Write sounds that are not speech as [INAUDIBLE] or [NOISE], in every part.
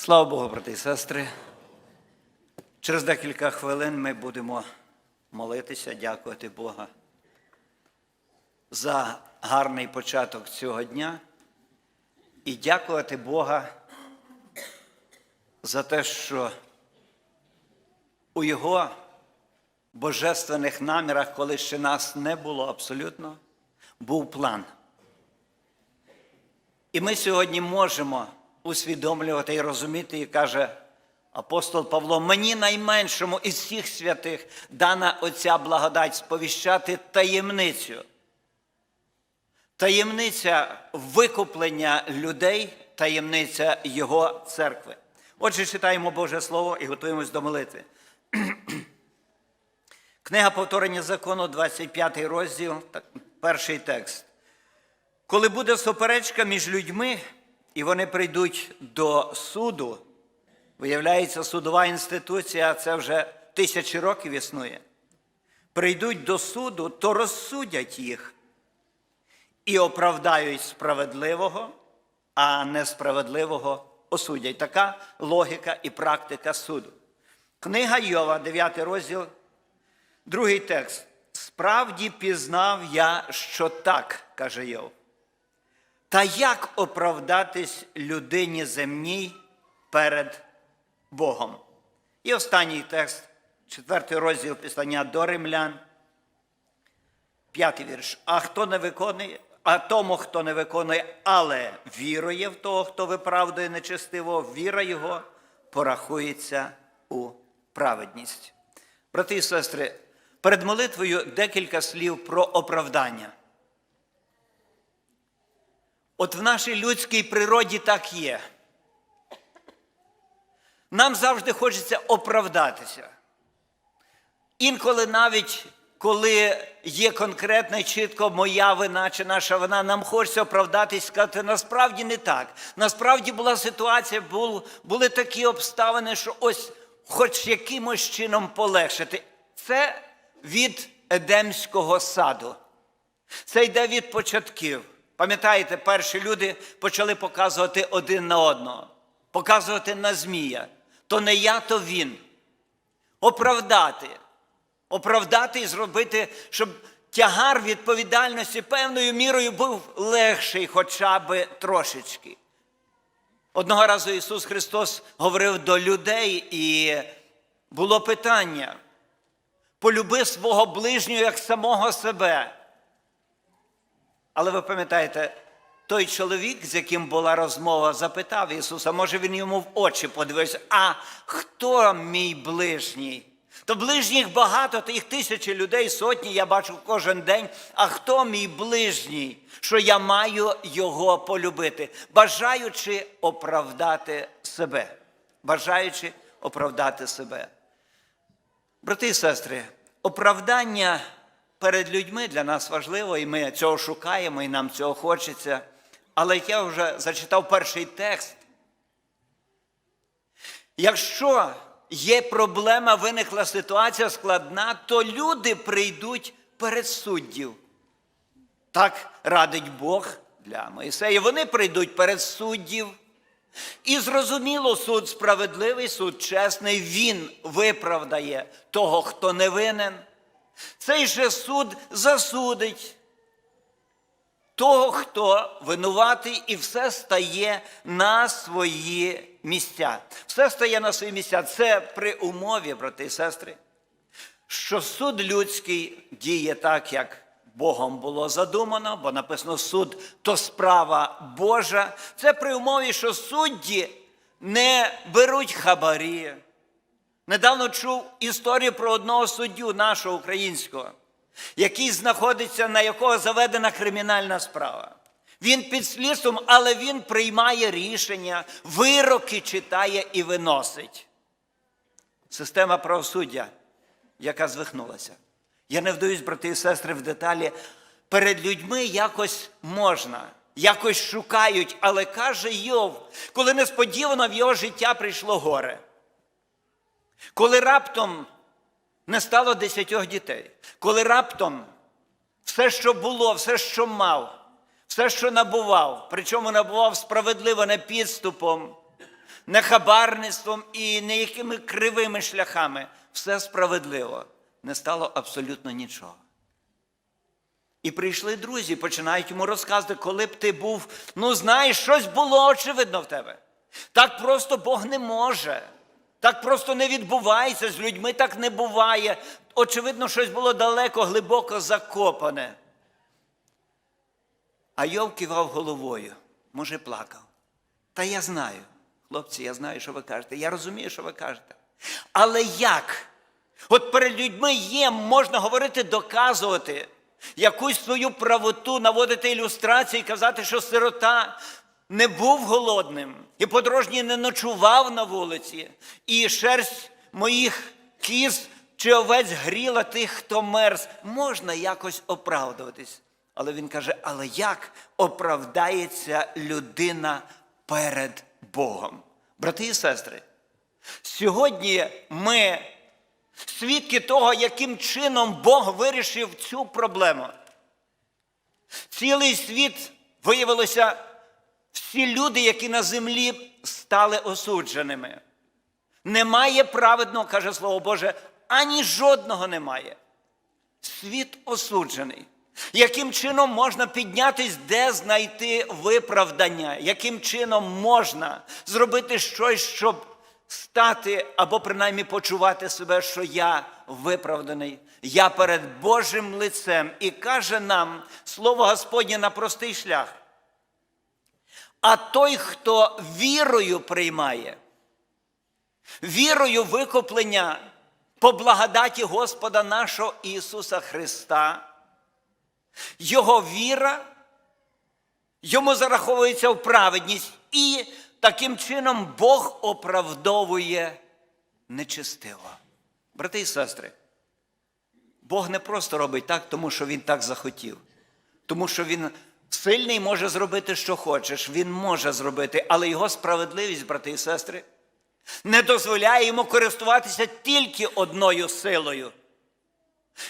Слава Богу, брати і сестри. Через декілька хвилин ми будемо молитися, дякувати Бога за гарний початок цього дня і дякувати Бога за те, що у Його божественних намірах, коли ще нас не було абсолютно, був план. І ми сьогодні можемо усвідомлювати і розуміти, і каже апостол Павло, мені найменшому із всіх святих дана оця благодать сповіщати таємницю. Таємниця викуплення людей, таємниця Його церкви. Отже, читаємо Боже Слово і готуємось до молитви. [CLEARS THROAT] Книга повторення закону, 25 розділ, перший текст. Коли буде суперечка між людьми, і вони прийдуть до суду, виявляється, судова інституція, це вже тисячі років існує. Прийдуть до суду, то розсудять їх і оправдають справедливого, а несправедливого осудять. Така логіка і практика суду. Книга Йова, 9 розділ, другий текст. Справді пізнав я, що так, каже Йов. Та як оправдатись людині земній перед Богом? І останній текст, четвертий розділ післання до римлян, п'ятий вірш. А хто не виконує, а тому, хто не виконує, але вірує в того, хто виправдує нечестиво, віра його порахується у праведність. Брати і сестри, перед молитвою декілька слів про оправдання. От в нашій людській природі так є. Нам завжди хочеться оправдатися. Інколи навіть коли є конкретна і чітко моя вина чи наша вина, нам хочеться оправдатись, сказати, насправді не так. Насправді була ситуація, бул- були такі обставини, що ось хоч якимось чином полегшити. Це від Едемського саду. Це йде від початків. Пам'ятаєте, перші люди почали показувати один на одного, показувати на Змія. То не я, то він. Оправдати. Оправдати і зробити, щоб тягар відповідальності певною мірою був легший хоча б трошечки. Одного разу Ісус Христос говорив до людей, і було питання: полюби свого ближнього як самого себе. Але ви пам'ятаєте, той чоловік, з яким була розмова, запитав Ісуса, може він йому в очі подивився, а хто мій ближній? То ближніх багато, то їх тисячі людей, сотні, я бачу кожен день. А хто мій ближній, що я маю його полюбити, бажаючи оправдати себе, бажаючи оправдати себе. Брати і сестри, оправдання перед людьми для нас важливо, і ми цього шукаємо, і нам цього хочеться. Але я вже зачитав перший текст. Якщо є проблема, виникла ситуація складна, то люди прийдуть перед суддів. Так радить Бог для Моїсея. Вони прийдуть перед суддів. І зрозуміло, суд справедливий, суд чесний, він виправдає того, хто не винен. Цей же суд засудить того, хто винуватий, і все стає на свої місця. Все стає на свої місця. Це при умові, брати і сестри, що суд людський діє так, як Богом було задумано, бо написано суд то справа Божа. Це при умові, що судді не беруть хабарі. Недавно чув історію про одного суддю нашого українського, який знаходиться, на якого заведена кримінальна справа. Він під слідством, але він приймає рішення, вироки читає і виносить. Система правосуддя, яка звихнулася. Я не вдаюсь, брати і сестри, в деталі. Перед людьми якось можна, якось шукають, але каже Йов, коли несподівано в його життя прийшло горе. Коли раптом не стало десятьох дітей, коли раптом все, що було, все, що мав, все, що набував, причому набував справедливо не підступом, не хабарництвом і не якими кривими шляхами. Все справедливо. Не стало абсолютно нічого. І прийшли друзі, починають йому розказувати, коли б ти був, ну знаєш, щось було очевидно в тебе. Так просто Бог не може. Так просто не відбувається, з людьми так не буває. Очевидно, щось було далеко, глибоко закопане. А Йов кивав головою, може, плакав. Та я знаю, хлопці, я знаю, що ви кажете. Я розумію, що ви кажете. Але як? От перед людьми є, можна говорити, доказувати якусь свою правоту, наводити ілюстрації, казати, що сирота не був голодним, і подорожній не ночував на вулиці, і шерсть моїх кіз чи овець гріла тих, хто мерз. Можна якось оправдуватись. Але він каже: але як оправдається людина перед Богом? Брати і сестри, сьогодні ми свідки того, яким чином Бог вирішив цю проблему. Цілий світ виявилося, всі люди, які на землі стали осудженими. Немає праведного, каже Слово Боже, ані жодного немає. Світ осуджений. Яким чином можна піднятись, де знайти виправдання? Яким чином можна зробити щось, щоб стати або принаймні почувати себе, що я виправданий, я перед Божим лицем. І каже нам слово Господнє на простий шлях. А той, хто вірою приймає, вірою викуплення по благодаті Господа нашого Ісуса Христа, Його віра, йому зараховується в праведність, і таким чином Бог оправдовує нечестиво. Брати і сестри, Бог не просто робить так, тому що Він так захотів, тому що Він сильний може зробити, що хочеш. Він може зробити, але його справедливість, брати і сестри, не дозволяє йому користуватися тільки одною силою.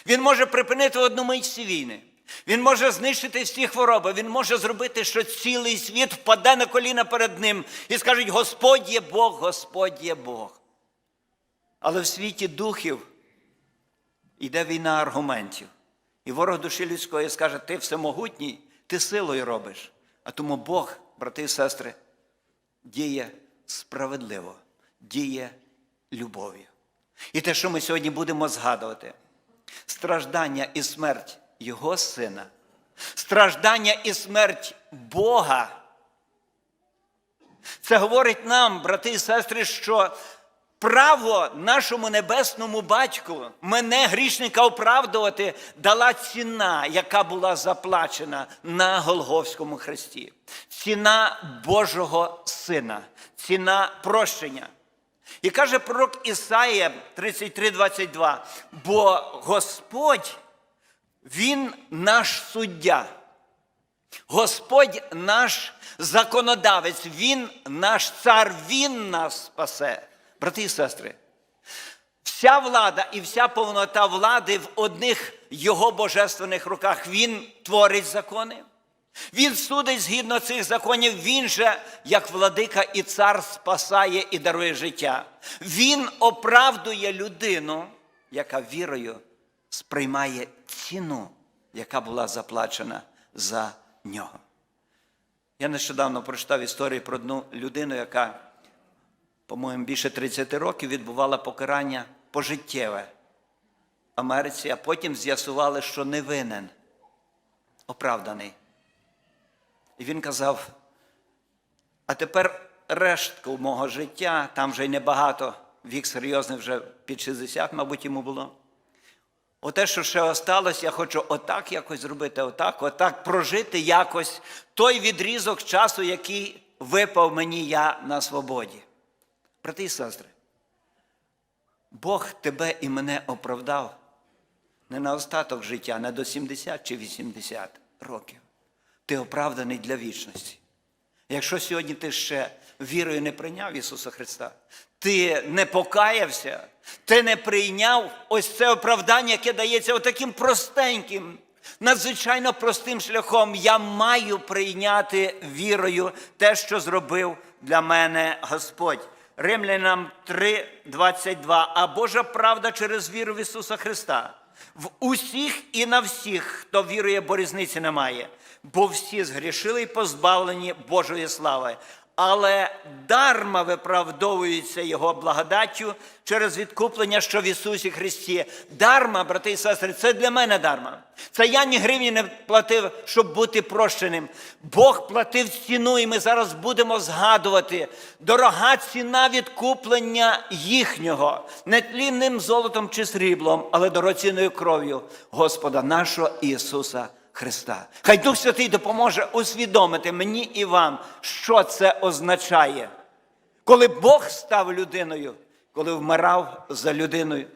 Він може припинити одну мить всі війни. Він може знищити всі хвороби. Він може зробити, що цілий світ впаде на коліна перед ним і скажуть: Господь є Бог, Господь є Бог. Але в світі духів йде війна аргументів. І ворог душі людської скаже: ти всемогутній, ти силою робиш. А тому Бог, брати і сестри, діє справедливо, діє любов'ю. І те, що ми сьогодні будемо згадувати, страждання і смерть Його Сина, страждання і смерть Бога. Це говорить нам, брати і сестри, що право нашому небесному батьку мене, грішника, оправдувати, дала ціна, яка була заплачена на Голговському хресті. Ціна Божого Сина, ціна прощення. І каже пророк Ісаїя 33:22, бо Господь, Він наш суддя. Господь наш законодавець, Він наш цар, Він нас спасе. Брати і сестри, вся влада і вся повнота влади в одних Його божественних руках. Він творить закони. Він судить згідно цих законів, він же, як владика і цар, спасає і дарує життя. Він оправдує людину, яка вірою сприймає ціну, яка була заплачена за нього. Я нещодавно прочитав історію про одну людину, яка, по-моєму, більше 30 років відбувала покарання пожиттєве в Америці, а потім з'ясували, що не винен, оправданий. І він казав: а тепер рештку мого життя, там вже й небагато, вік серйозний вже під 60, мабуть, йому було. Оте, що ще осталось, я хочу отак якось зробити, отак, отак прожити якось той відрізок часу, який випав мені я на свободі. Брати і сестри, Бог тебе і мене оправдав не на остаток життя, не до 70 чи 80 років. Ти оправданий для вічності. Якщо сьогодні ти ще вірою не прийняв Ісуса Христа, ти не покаявся, ти не прийняв ось це оправдання, яке дається отаким простеньким, Надзвичайно простим шляхом я маю прийняти вірою те, що зробив для мене Господь. Римлянам 3:22. А Божа правда через віру в Ісуса Христа. В усіх і на всіх, хто вірує, бо різниці немає. Бо всі згрішили і позбавлені Божої слави. Але дарма виправдовується Його благодаттю через відкуплення, що в Ісусі Христі. Дарма, брати і сестри, це для мене дарма. Це я ні гривні не платив, щоб бути прощеним. Бог платив ціну, і ми зараз будемо згадувати. Дорога ціна відкуплення їхнього, не тлінним золотом чи сріблом, але дорогоцінною кров'ю Господа нашого Ісуса Христа. Хай Дух Святий допоможе усвідомити мені і вам, що це означає, коли Бог став людиною, коли вмирав за людиною,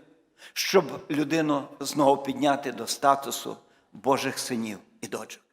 щоб людину знову підняти до статусу Божих синів і дочок.